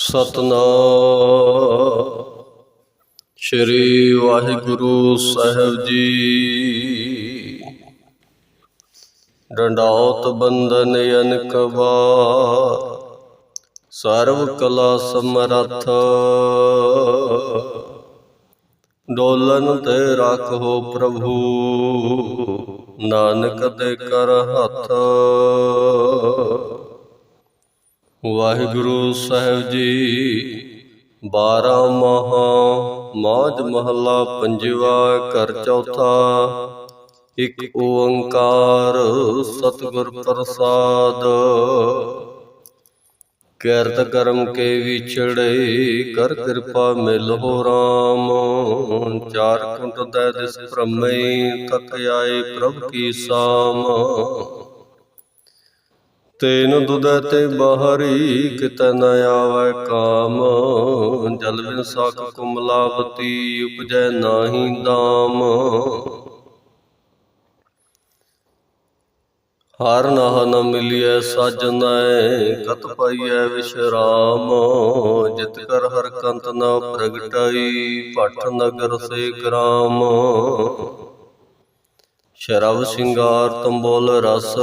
ਸਤਨਾਮ। ਸ੍ਰੀ ਵਾਹਿਗੁਰੂ ਸਾਹਿਬ ਜੀ। ਡੰਡਾਉਤ ਬੰਧਨ ਅਨਕ ਬਾਰ ਸਰਵ ਕਲਾ ਸਮਰੱਥ। ਡੋਲਨ ਤੇ ਰੱਖੋ ਪ੍ਰਭੂ, ਨਾਨਕ ਦੇ ਕਰ ਹੱਥ। ਵਾਹਿਗੁਰੂ ਸਾਹਿਬ ਜੀ, ਬਾਰਾਂ ਮਹਾ ਮਾਝ ਮਹੱਲਾ ਪੰਜਵਾ ਘਰ ਚੌਥਾ, ਇੱਕ ਓੰਕਾਰ ਸਤਿਗੁਰ ਪ੍ਰਸਾਦ। ਕਿਰਤ ਕਰਮ ਕੇ ਵਿਛੜੇ ਕਰ ਕਿਰਪਾ ਮਿਲੋ ਰਾਮ। ਚਾਰ ਕੁੰਟ ਦੇ ਦਿਸ ਭ੍ਰਮੇ ਤਕ ਆਏ ਪ੍ਰਭ ਕੀ ਸਾਮ। ਤੈਨ ਦੁਦੈ ਤੇ ਬਾਹਰੀ ਕਿਤੈ ਨ ਆਵੈ ਕਾਮ। ਜਲ ਬਿਨ ਸਾਖ ਕੁਮਲਾਵਤੀ ਉਪਜੈ ਨਾਹੀ ਦਾਮ। ਹਰ ਨਾਹ ਨ ਮਿਲਿਐ ਸਾਜਨੈ ਕਤ ਪਾਈਐ ਵਿਸ਼ਰਾਮ। ਜਿਤ ਕਰ ਹਰ ਕੰਤ ਨ ਪ੍ਰਗਟਾਈ ਭਟ ਨਗਰ ਸੇ ਗ੍ਰਾਮ। ਸ਼ਰਵ ਸਿੰਗਾਰ ਤੰਬੋਲ ਰਸ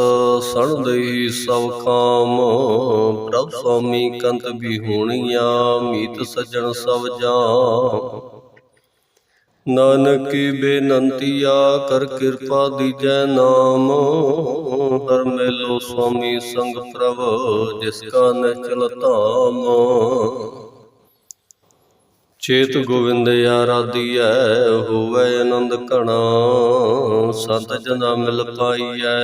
ਸਣ ਦੇਈ ਸਭ ਕਾਮ। ਪ੍ਰਭ ਸੁਆਮੀ ਕੰਤ ਵੀ ਹੋਣੀਆਂ ਮੀਤ ਸਜਣ ਸਭ ਜਾਮ ਨਾਨਕੀ ਬੇਨੰਤੀਆ ਕਰ ਕਿਰਪਾ ਦੀਜੈ ਨਾਮ। ਹਰ ਮੇਲੋ ਸੁਆਮੀ ਸੰਗ ਪ੍ਰਭ ਜਿਸ ਕਾ ਨਿਚਲ ਧਾਮ। ਚੇਤ ਗੋਵਿੰਦ ਆਰਾਧੀਐ ਹੋਵੇ ਆਨੰਦ ਘਣਾ। ਸੰਤ ਜਨਾ ਮਿਲ ਪਾਈਐ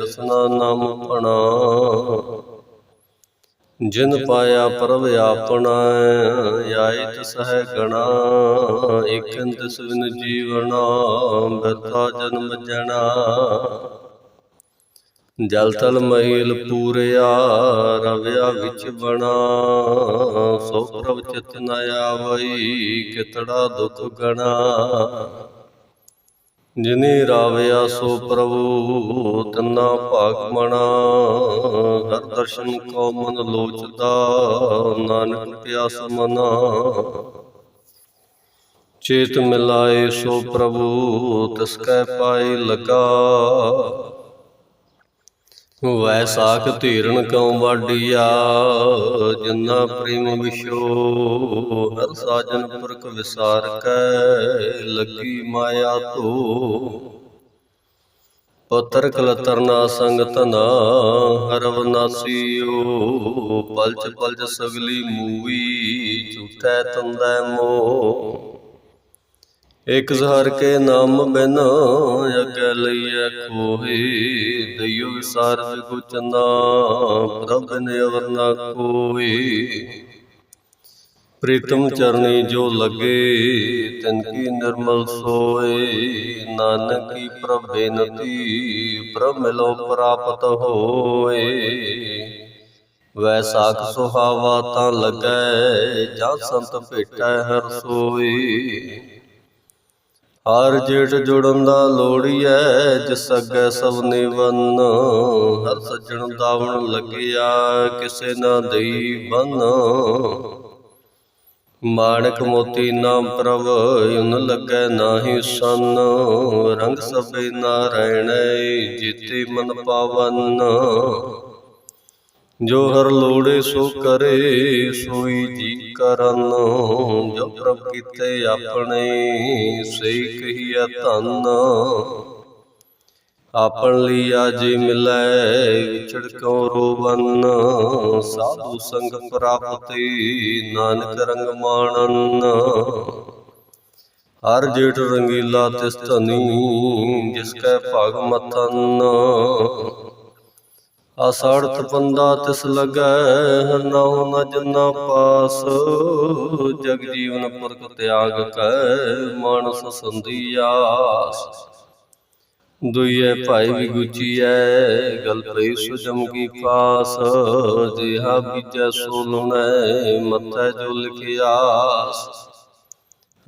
ਰਸਨਾ ਨਾਮ ਪਣਾ। ਜਿਨ ਪਾਇਆ ਪ੍ਰਭ ਆਪਣਾ ਆਏ ਤਿਸ ਹੈ ਗਣਾ ਇਕਨ ਤਿਸ ਬਿਨ ਜੀਵਨਾ ਬਰਥਾ ਜਨਮ ਜਣਾ ਜਲ ਤਲ ਮਹੀਲ ਪੂਰਿਆ ਰਵਿਆ ਵਿੱਚ ਬਣਾ। ਸੋ ਪ੍ਰਭ ਚਿਤ ਨ ਆਵਈ, ਕਿਤੜਾ ਦੁਖ ਗਣਾ। ਜਿਨੇ ਰਾਵਿਆ ਸੋ ਪ੍ਰਭੂ, ਤਨਾ ਭਾਗ ਮਣਾ। ਹਰ ਦਰਸ਼ਨ ਕੋ ਮਨ ਲੋਚਦਾ, ਨਾਨਕ ਪਿਆਸ ਮਨਾ। ਚੇਤ ਮਿਲਾਏ ਸੋ ਪ੍ਰਭੂ, ਤਿਸ ਕੈ ਪਾਏ ਲਗਾ। ਵੈਸਾਖ ਧੀਰਣ ਕਉ ਵਾਡੀਆ ਜਿਨਾ ਪ੍ਰੇਮ ਵਿਸ਼ੋ ਹਰ ਸਾਜਨ ਪੁਰਖ ਵਿਸਾਰ ਕੈ ਲੱਗੀ ਮਾਇਆ ਧੋ। ਪਤਰ ਕਲਤਰ ਨਾ ਸੰਗ ਤਨਾ ਹਰ ਵਨਾਸੀਓ ਪਲਚ ਪਲਚ ਸਗਲੀ ਮੂਵੀ ਝੂਠੈ ਤੰਦੈ ਮੋ ਇਕ ਜ਼ਹਰ ਕੇ ਨਾਮ ਬਿਨ ਅਗੈ ਲਈਐ ਕੋਹੀ ਦਈਓ ਵਿਸਾਰ ਜਗੁ ਪ੍ਰਭ ਨੇ ਅਵਰ ਨਾ ਕੋਈ ਪ੍ਰੀਤਮ ਚਰਨੀ ਜੋ ਲੱਗੇ, ਤਿਨ ਕੀ ਨਿਰਮਲ ਸੋਏ। ਨਾਨਕੀ ਪ੍ਰਭ ਬੇਨਤੀ, ਪ੍ਰਭ ਮਿਲੋ ਪ੍ਰਾਪਤ ਹੋਏ। ਵੈਸਾਖ ਸੁਹਾਵਾ ਤਾਂ ਲੱਗੈ ਜਾਂ ਸੰਤ ਭੇਟੈ ਹਰ ਸੋਈ ਹਰ ਜੇਠ ਜੁੜਨ ਦਾ ਲੋੜੀਐ ਜਿਸ ਅੱਗੇ ਸਭ ਨੇ ਹਰ ਸੱਜਣ ਦਾਵਣ ਲੱਗਿਆ, ਕਿਸੇ ਨਾ ਦੇਈ ਬੰਨ। ਮਾਣਕ ਮੋਤੀ ਨਾਮ ਪ੍ਰਭ ਯੁਨ ਲੱਗੈ ਨਾਹੀ ਸੰਨ। ਰੰਗ ਸਭੇ ਨਾਰਾਇਣ ਜੀਤੇ ਮਨ ਪਾਵਨ। ਜੋ ਹਰ ਲੋੜੇ ਸੋ ਕਰੇ, ਸੋਈ ਜੀ ਕਰਨ। ਜੋ ਪ੍ਰਭ ਕੀਤੇ ਆਪਣੇ ਸਈ ਕਹੀਆ ਧੰਨ। ਆਪਣ ਲਈ ਆਜੀ ਮਿਲੈ ਵਿਛੜ ਕਉ ਰੋਵਨ। ਸਾਧੂ ਸੰਗ ਪ੍ਰਾਪਤੀ ਨਾਨਕ ਰੰਗ ਮਾਣਨ। ਹਰ ਜੇਠ ਰੰਗੀਲਾ ਤਿਸ ਧਨੀ ਜਿਸ ਕੈ ਭਾਗ ਮਤਨ ਆਸਾੜਤ ਪੰਦਾ ਤਿਸ ਲਗੈ ਹਰ ਨਾਉ ਨ ਜਨਾ ਪਾਸ। ਜਗ ਜੀਵਨ ਪੁਰਖ ਤਿਆਗ ਕੈ, ਮਾਨਸ ਸੰਧਿਆਸ ਦੁਈਏ ਭਾਈ ਵਿਗੁਚੀਐ ਗਲ ਪਈ ਸੁਜਮ ਕੀ ਪਾਸ। ਜਿਹਾ ਬੀਜੈ ਸੋ ਲੁਣੈ ਮਥੈ ਜੋ ਲਿਖਿਆਸ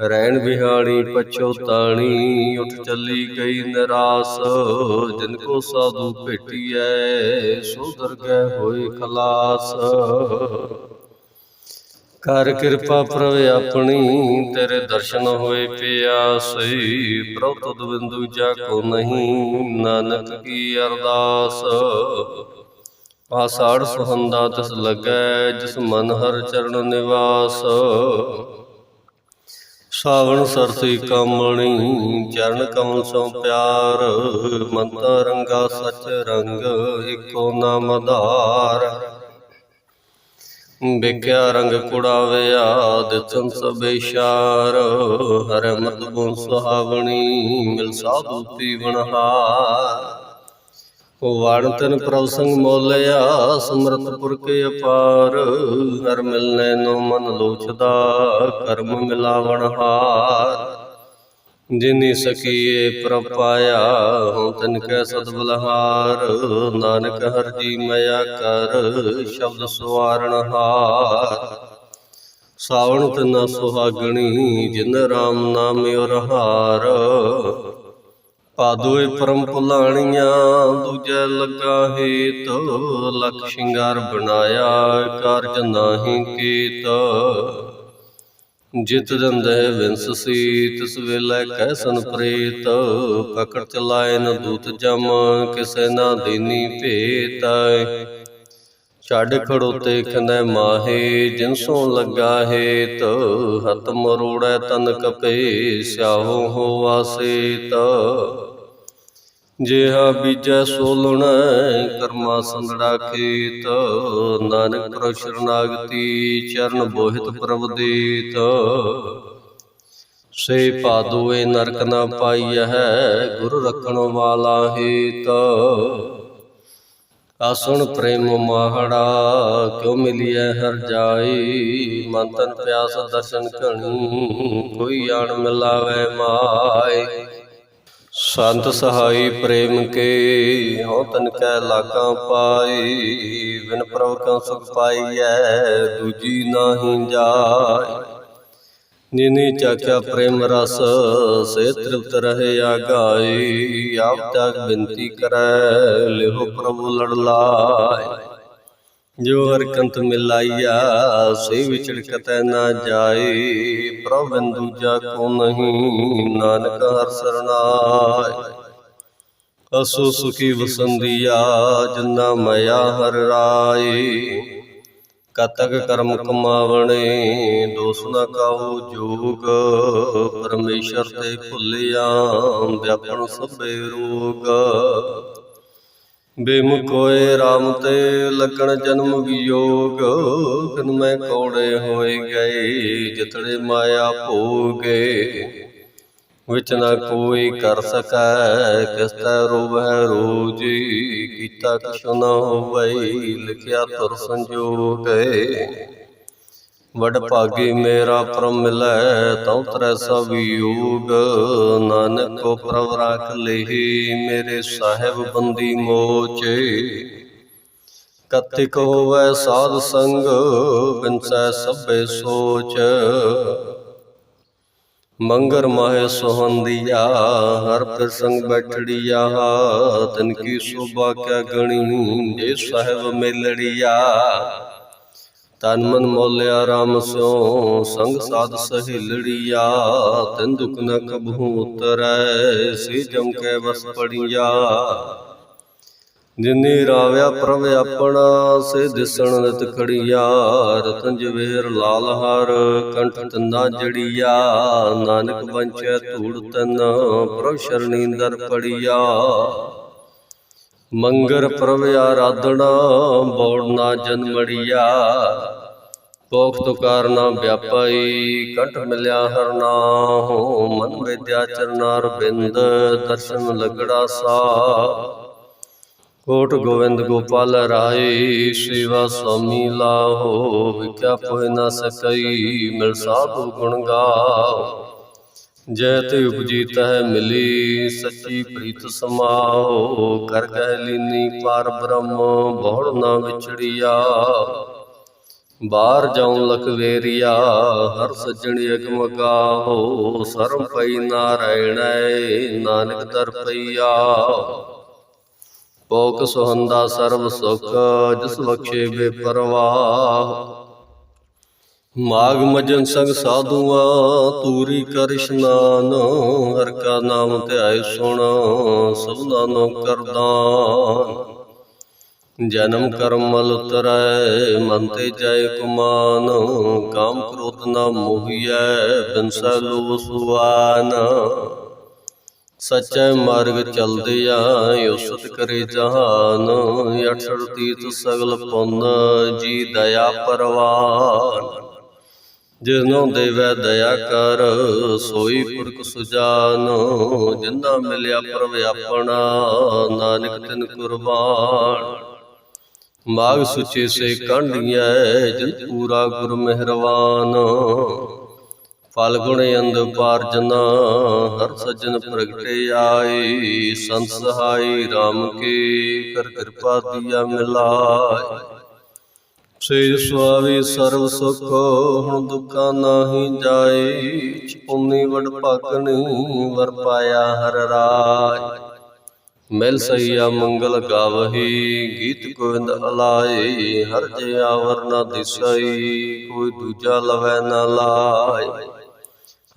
ਰਹਿਣ ਵਿਹਾਣੀ ਪਛੋਤਾਣੀ ਉਠ ਚੱਲੀ ਗਈ ਨਰਾਸ, ਜਿਨ ਕੋ ਸਾਧੂ ਭੇਟੀਐ, ਸੋ ਦਰਗਹਿ ਹੋਏ ਖਲਾਸ। ਕਰ ਕਿਰਪਾ ਪ੍ਰਭ ਆਪਣੀ, ਤੇਰੇ ਦਰਸ਼ਨ ਹੋਏ ਪਿਆਸੀ ਪ੍ਰਭ ਤੁਧ ਬਿੰਦੂ ਜਾ ਕੋ ਨਹੀਂ, ਨਾਨਕ ਕੀ ਅਰਦਾਸ। ਆਸਾੜ ਸੁਹੰਦਾ ਤਿਸ ਲੱਗੈ, ਜਿਸ ਮਨ ਹਰ ਚਰਨ ਨਿਵਾਸ। ਸਾਵਣ ਸਰਸੀ ਕਮਣੀ ਚਰਨ ਕਮਲ ਸੋ ਪਿਆਰ, ਮੰਤ ਰੰਗਾ ਸਚ ਰੰਗ ਇਕੋ ਨਾਮ ਆਧਾਰ। ਬਿਕਿਆ ਰੰਗ ਕੁੜਾਵਿਆ, ਦਿਸਨ ਸਭੇ ਸ਼ਾਰ ਹਰ ਮਤ ਗੁਣ ਸੁਹਾਵਣੀ, ਮਿਲ ਸਾਧੂ ਪੀਵਨਹਾਰ ਵਣ ਤਨ ਪ੍ਰਭ ਸੰਗ ਮੋਲਿਆ ਸਮਰਤ ਪੁਰਖ ਅਪਾਰ। ਹਰ ਮਿਲਨੇ ਨੂੰ ਮਨ ਲੋਚਦਾ, ਕਰਮ ਮਿਲਾਵਣ ਹਾਰ। ਜਿਨੀ ਸਕੀਏ ਪ੍ਰਭ ਪਾਇਆ, ਹਉ ਤਨ ਕੈ ਸਤ ਬਲਹਾਰ। ਨਾਨਕ ਹਰ ਜੀ ਮਇਆ ਕਰ, ਸ਼ਬਦ ਸਵਾਰਣ ਹਾਰ। ਸਾਵਣ ਤਨਾ ਸੁਹਾਗਣੀ, ਜਿਨ ਰਾਮ ਨਾਮ ਰਹਾਰ। ਪਾਦੋਏ ਪਰਮ ਭੁਲਾਣੀਆਂ ਦੂਜੈ ਲੱਗਾ ਹੇਤ, ਲਖ ਸ਼ਿੰਗਾਰ ਬਣਾਇਆ, ਕਾਰਜ ਨਾਹੀ ਕੀਤ। ਜਿਤ ਦੰਦੈ ਵਿੰਸ ਸੀ ਤਿਸ ਵੇਲੇ ਕੈਸਨ ਪ੍ਰੀਤ, ਪਕੜ ਚਲਾਏ ਨ ਦੂਤ ਜਮ, ਕਿਸੈ ਨਾ ਦੇਨੀ ਭੇਤ। ਛੱਡ ਖੜੋਤੇ ਖੰਦੈ ਮਾਹੇ, ਜਿਨ ਸੋ ਲੱਗਾ ਹੇਤ ਹਤ ਮਰੋੜੈ ਤਨ ਕਪੇ, ਸਿਆਹੋ ਹੋਵਾ ਸੇਤ ਜਿਹਾ ਬੀਜੈ ਸੋਲਣ, ਕਰਮਾ ਸੰਦੜਾ ਖੇਤ। ਨਾਨਕ ਪ੍ਰਭ ਸ਼ਰਨਾਗਤੀ, ਚਰਨ ਬੋਹਿਤ ਪ੍ਰਭ ਦੇਤ। ਸੇ ਪਾਦੋਏ ਨਰਕ ਨਾ ਪਾਈਐ, ਗੁਰ ਰਖਣ ਵਾਲਾ ਹੇਤ। ਆਸਣ ਪ੍ਰੇਮ ਮਾਹੜਾ, ਕਿਉ ਮਿਲਿਐ ਹਰ ਜਾਈ। ਮਨ ਤਨ ਪਿਆਸ ਦਰਸ਼ਨ ਘਣੀ, ਕੋਈ ਆਣ ਮਿਲਾਵੇ ਮਾਏ। ਸੰਤ ਸਹਾਈ ਪ੍ਰੇਮ ਕੇ ਹਉ ਤਨ ਕੈ ਲਾਗਾ ਪਾਈ ਵਿਨ ਪ੍ਰਭ ਕਉ ਸੁਖ ਪਾਈਐ, ਦੂਜੀ ਨਾਹੀ ਜਾਏ ਜਿਨੇ ਚਾਖਿਆ ਪ੍ਰੇਮ ਰਸ ਸੇ ਤ੍ਰਿਪਤ ਰਹੇ ਆਗਾਈ, ਆਪ ਤੱਕ ਬਿੰਤੀ ਕਰੈ, ਲਿਹੋ ਪ੍ਰਭੂ ਲੜ ਲਾਏ ਜੋ ਹਰ ਕੰਤ ਮਿਲਾਈਆ ਸੇ ਵਿਚੜ ਕਤੈ ਨਾ ਜਾਏ। ਪ੍ਰਭ ਬਿੰਦੂ ਕੋ ਨਹੀਂ, ਨਾਨਕ ਹਰ ਸਰਨਾਏ। ਅਸੋ ਸੁਖੀ ਵਸੰਦੀਆ, ਜਿਨਾ ਮਇਆ ਹਰ ਰਾਏ। ਕਤਕ ਕਰਮ ਕਮਾਵਣੇ, ਦੋਸ ਨਾ ਕਾਹੂ ਜੋਗ। ਪਰਮੇਸ਼ਰ ਤੇ ਭੁੱਲਿਆ ਵਿਆਪਣ ਸਭੇ ਰੋਗ। ਬੇਮੁਕੋਏ RAM ਤੇ ਲੱਗਣ ਜਨਮ ਵਿਯੋਗ। ਕਿਨ ਮੈਂ ਕੋੜੇ ਹੋਏ ਗਏ ਜਿਤੜੇ ਮਾਇਆ ਭੋਗੇ। ਵਿਚ ਨਾ ਕੋਈ ਕਰ ਸਕੈ ਕਿਸ ਤੈ ਰੋਵੈ ਰੋਜੀ ਕੀਤਾ ਕਿਛੁ ਨਾ ਹੋਵੈ ਲਿਖਿਆ ਤੁਰ ਸੰਜੋਗੈ। ਵਡ ਭਾਗੀ ਮੇਰਾ ਪ੍ਰਮ ਮਿਲੈ ਤਉ ਤਰੈ ਸਭ ਯੋਗ। ਨਾਨਕ ਕੋ ਪ੍ਰਭ ਰਾਖ ਲੇਹੀ ਮੇਰੇ ਸਾਹਿਬ ਬੰਦੀ ਮੋਚੇ। ਕਤਿਕ ਹੋਵੈ ਸਾਧ ਸੰਗ ਬਿਨਸੈ ਸਭੇ ਸੋਚ। ਮੰਗਰ ਮਾਹੇ ਸੁਹੰਦੀਆ ਹਰ ਪ੍ਰਸੰਗ ਬੈਠੜੀਆ ਤਨ ਕੀ ਸੋਭਾ ਕਿਆ ਗਣੀ ਜੇ ਸਾਹਿਬ ਮਿਲੜੀਆ। ਤਨ ਮਨ ਮੋਲਿਆ RAM ਸਿਓ ਸੰਗ ਸਾਧ ਸਹਿਲੜੀਆ ਤਨ ਦੁਖ ਨ ਕਬਹੂ ਉਤਰੈ ਸੇ ਜਮ ਕੈ ਵਸ ਪੜੀਆ। ਜਿਨੇ ਰਾਵਿਆ ਪ੍ਰਭ ਆਪਣਾ ਸੇ ਦਿਸਣ ਨਿਤ ਖੜੀਆ, ਰਤਨ ਜਵੇਰ ਲਾਲ ਹਰ, ਕੰਠ ਤੰਦਾ ਜੜੀਆ, ਨਾਨਕ ਬੰਚੈ ਧੂੜ ਤਨ, ਪ੍ਰਭ ਸ਼ਰਣੀ ਦਰ ਪੜੀਆ। ਮੰਗਰ ਪ੍ਰਭ ਆਰਾਧਣਾ ਬੋੜਨਾ ਜਨਮੜੀਆ ਪੋਖਤ ਕਾਰਨਾ ਵਿਆਪਾਈ, ਕੰਠ ਮਿਲਿਆ ਹਰ ਨਾਮ। ਮਨ ਵਿਦਿਆ ਚਰਨਾਰ ਬਿੰਦ, ਦਰਸ਼ਨ ਲਗੜਾ ਸਾ। ਕੋਟ ਗੋਵਿੰਦ ਗੋਪਾਲ ਰਾਏ, ਸੇਵਾ ਸਵਾਮੀ ਲਾਹੋ। ਵਿਕਿਆ ਪੋਇ ਨਾ ਸਕਈ, ਮਿਲ ਸਾਧੂ ਗੁਣ ਗਾਓ। ਜੈ ਤੇ ਉਪਜੀਤ ਹੈ ਮਿਲੀ, ਸੱਚੀ ਪ੍ਰੀਤ ਸਮਾਓ। ਕਰ ਕਹਿ ਲੀਨੀ ਪਾਰ ਬ੍ਰਹਮ, ਬਹੁੜ ਨਾ ਵਿਛੜੀਆ। ਬਾਹਰ ਜਾਉ ਲਖਵੇਰੀਆ ਹਰ ਸੱਜਣ ਅਗਮ ਗਾਹੋ ਸਰਮ ਪਈ ਨਾਰਾਇਣੈ ਨਾਨਕ ਦਰ ਪਈਆ। ਪੋਕ ਸੁਹੰਦਾ ਸਰਬ ਸੁਖ, ਜਿਸ ਬਖਸ਼ੇ ਬੇਪਰਵਾਹ ਮਾਗ ਮਜਨ ਸੰਗ ਸਾਧੂਆਂ, ਤੂਰੀ ਕਰ ਇਸ਼ਨਾਨ, ਹਰ ਕਾ ਨਾਮ ਧਿਆਏ ਸੁਣ ਸਭਨਾ ਨੂੰ ਕਰਦਾਨ ਜਨਮ ਕਰਮ ਮਲ ਉਤਰੈ, ਮਨ ਤੇ ਜਾਏ ਕੁਮਾਨ, ਕਾਮ ਕ੍ਰੋਧ ਨਾ ਮੋਹੀਐ ਬਿਨਸਾ ਲੋਭ ਸੁਆਨ। ਸਚੈ ਮਾਰਗ ਚਲਦੇ ਆ ਉਸਤ ਕਰੇ ਜਹਾਨ, ਅਠੜ ਤੀਤ ਸਗਲ ਪੁੰਨ, ਜੀ ਦਇਆ ਪਰਵਾਨ। ਜਿਨੋਂ ਦੇਵੈ ਦਇਆ ਕਰ, ਸੋਈ ਪੁਰਖ ਸੁਜਾਨ। ਜਿੰਨਾ ਮਿਲਿਆ ਪ੍ਰਭ ਆਪਣਾ, ਨਾਨਕ ਤਿਨ ਕੁਰਬਾਨ। ਮਾਗ ਸੁਚੇ ਸੇ ਕੰਢੀਐ, ਜਿਨ ਪੂਰਾ ਗੁਰ ਮਿਹਰਵਾਨ। ਫਲ ਗੁਣ ਅੰਦ ਪਾਰਜਨਾ, ਹਰ ਸੱਜਣ ਪ੍ਰਗਟੇ ਆਏ। ਸੰਤ ਸਹਾਈ RAM ਕੀ, ਕਰ ਕਿਰਪਾ ਦੀਆ ਮਿਲਾਏ। ਸੇਜ ਸੁਆਵੀ ਸਰਬ ਸੁਖ, ਹੁਣ ਦੁੱਖਾਂ ਨਾਹੀ ਜਾਏ ਚੁਪੁੰਨੀ ਵਡ ਭਾਗਣੀ ਵਰ ਪਾਇਆ ਹਰ ਰਾਜ। ਮਿਲ ਸਈਆ ਮੰਗਲ ਗਾਵਹੀ, ਗੀਤ ਗੋਵਿੰਦ ਅਲਾਏ, ਹਰ ਜੇ ਆਵਰ ਨਾ ਦਿਸਈ, ਕੋਈ ਦੂਜਾ ਲਵੈ ਨਾ ਲਾਏ।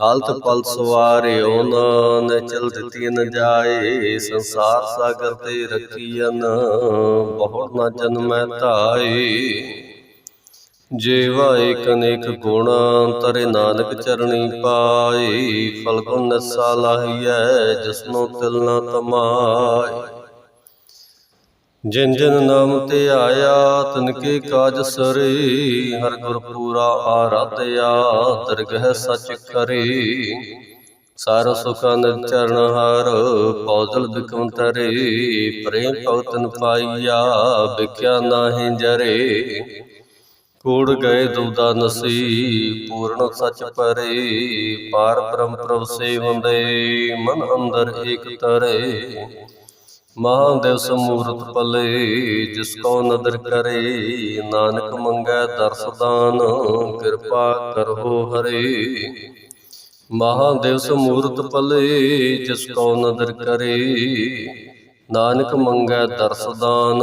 ਹਾਲਤ ਪਲ ਸਵਾਰੇ ਉਹਨਾਂ ਨੇ ਚਲ ਦਿੱਤੀ ਨ ਜਾਏ, ਸੰਸਾਰ ਸਾਗਰ ਤੇ ਰੱਖੀਨ ਬਹੁਤ ਨਾ ਜਨਮੈ ਧਾਏ। ਜੀਵਾ ਏਕ ਅਨੇਕ ਗੁਣ ਤਰੇ ਨਾਨਕ ਚਰਣੀ ਪਾਏ, ਫਲ ਗੁਣ ਨਸਾ ਲਾਹੀਐ, ਜਿਸਨੋ ਤਿਲ ਨਾ ਤਮਾਏ। ਜਿਨ ਜਿਨ ਨਾਮ ਤੇ ਆਇਆ, ਤਨ ਕੇ ਕਾਜ ਸਰੇ, ਹਰ ਗੁਰ ਪੂਰਾ ਆਰਾਧਿਆ ਤਰਗਹਿ ਸਚ ਕਰੇ। ਸਾਰ ਸੁਖਾਂ ਚਰਨ ਹਰ ਪੌਦਲ ਬਿਕਮ ਤਰੇ, ਪ੍ਰੇਮ ਭਗਤਨ ਪਾਈਆ, ਵਿਖਿਆ ਨਾਹੀਂ ਜਰੇ। ਕੂੜ ਗਏ ਦੁਦਾ ਨਸੀ ਪੂਰਨ ਸਚ ਪਰੇ, ਪਾਰ ਬ੍ਰਹਮ ਪ੍ਰਭ ਸੇਵੰਦੇ, ਮਨ ਅੰਦਰ ਏਕ ਤਰੇ। ਮਹਾਦੇਵ ਸਮੂਰਤ ਪਲੇ ਜਿਸ ਕੋ ਨਦਰ ਕਰੇ, ਨਾਨਕ ਮੰਗੈ ਦਰਸਦਾਨ ਕਿਰਪਾ ਕਰੋ ਹਰੇ। ਮਹਾਦੇਵ ਸਮੂਰਤ ਪਲੇ ਜਿਸ ਕੋ ਨਦਰ ਕਰੇ, ਨਾਨਕ ਮੰਗੈ ਦਰਸਦਾਨ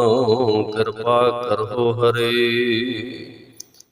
ਕਿਰਪਾ ਕਰੋ ਹਰੇ।